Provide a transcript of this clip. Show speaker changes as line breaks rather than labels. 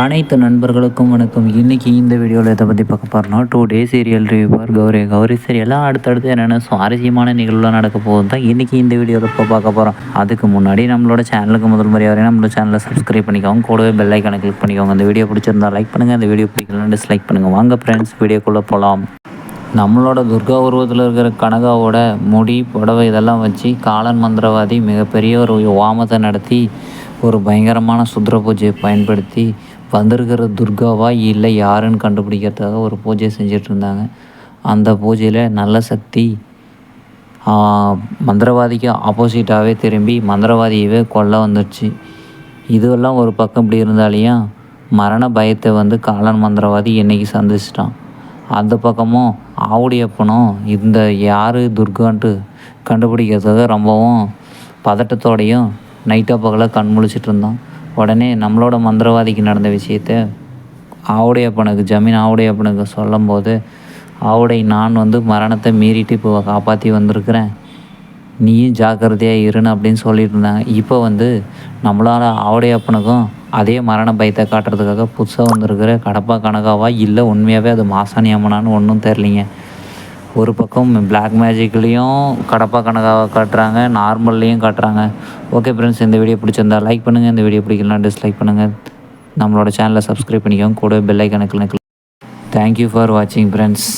அனைத்து நண்பர்களுக்கும் வணக்கம். இன்றைக்கி இந்த வீடியோவில் எதை பற்றி பார்க்க போகிறோம்னா today serial reviewer Gowri Gowri சீரியலாக அடுத்தடுத்து என்னென்ன சுவாரஸ்யமான நிகழ்வுலாம் நடக்க போகுது தான் இன்றைக்கி இந்த வீடியோவில் இப்போ பார்க்க போகிறோம் அதுக்கு முன்னாடி நம்மளோட சேனலுக்கு முதல் முறையாக வரையும் நம்மளோட சேனலை சப்ஸ்கிரைப் பண்ணிக்கோங்க. கூடவே பெல் ஐக்கானை கிளிக் பண்ணிக்கோங்க. அந்த வீடியோ பிடிச்சிருந்தா லைக் பண்ணுங்கள் அந்த வீடியோ பிடிக்கலன்னு டிஸ்லைக் பண்ணுங்கள் வாங்க ஃப்ரெண்ட்ஸ் வீடியோக்குள்ளே போகலாம் நம்மளோட துர்கா உருவத்தில் இருக்கிற கனகாவோட முடி புடவை இதெல்லாம் வச்சு காலன் மந்திரவாதி மிகப்பெரிய ஒரு வாமத்தை நடத்தி ஒரு பயங்கரமான சுத்ர பூஜையை பயன்படுத்தி வந்திருக்கிற துர்காவா இல்லை யாருன்னு கண்டுபிடிக்கிறதுக்காக ஒரு பூஜை செஞ்சிட்டு இருந்தாங்க அந்த பூஜையில் நல்ல சக்தி மந்திரவாதிக்கு ஆப்போசிட்டாகவே திரும்பி மந்திரவாதியவே கொல்ல வந்துடுச்சு இதுவெல்லாம் ஒரு பக்கம் இப்படி இருந்தாலையும் மரண பயத்தை வந்து காலன் மந்திரவாதி இன்றைக்கி சந்திச்சிட்டான்? அந்த பக்கமும் ஆவுடையப்பனும் இந்த யார் துர்கான்ட்டு கண்டுபிடிக்கிறதுக்காக ரொம்பவும் பதட்டத்தோடையும் நைட்டாக பகலாக கண் முழிச்சிட்டு இருந்தான் உடனே நம்மளோட மந்திரவாதிக்கு நடந்த விஷயத்த ஆவுடையப்பனுக்கு ஜமீன் ஆவுடையப்பனுக்கு அப்பனுக்கு சொல்லும்போது ஆவுடை நான் வந்து மரணத்தை மீறிட்டு இப்போ காப்பாற்றி வந்திருக்கிறேன். நீயும் ஜாக்கிரதையாக இருன்னு அப்படின்னு சொல்லிட்டு இருந்தாங்க. இப்போ வந்து நம்மளால் ஆவுடையப்பனுக்கும் அதே மரண பயத்தை காட்டுறதுக்காக புதுசாக வந்திருக்கிற கடப்பா கனகாவா இல்லை உண்மையாகவே அது மாசாணி அம்மனான்னு ஒன்றும் தெரிலிங்க ஒரு பக்கம் பிளாக் மேஜிக்லேயும் கடப்பா கணக்காக காட்டுறாங்க நார்மல்லையும் காட்டுறாங்க. ஓகே ஃப்ரெண்ட்ஸ் இந்த வீடியோ பிடிச்சிருந்தா லைக் பண்ணுங்கள் இந்த வீடியோ பிடிக்கலாம் டிஸ்லைக் பண்ணுங்கள் நம்மளோட சேனலை சப்ஸ்கிரைப் பண்ணிக்கோங்க. கூட பெல் ஐக்கனுக்கு தேங்க்யூ ஃபார் வாட்சிங் ஃப்ரெண்ட்ஸ்